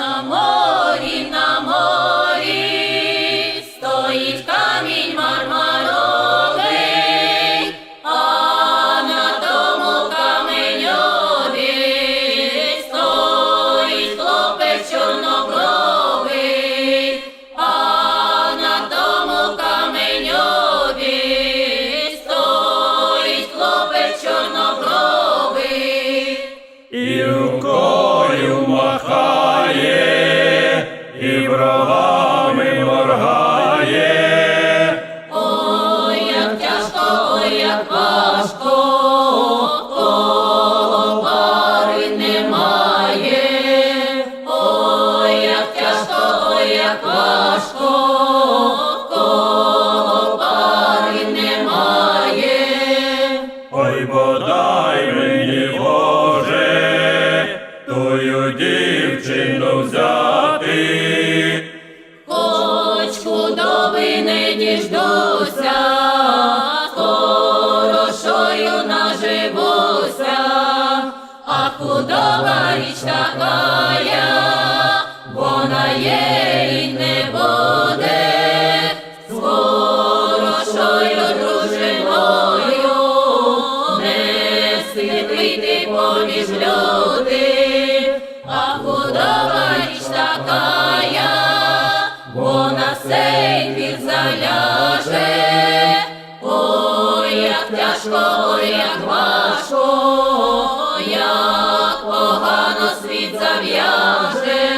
На морі, на морі стоїть камінь мармаровий, а на тому каменьові стоїть хлопець чорнобровий, а на тому каменьові стоїть хлопець чорнобровий. І діждуся, хорошою наживуся, а худоба річ такая, вона є і не буде, з хорошою дружиною, не поміж люди, цей двір заляже, ой, як тяжко, ой, як важко, як погано світ зав'яже,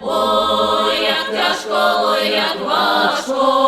ой, як тяжко, ой, як важко.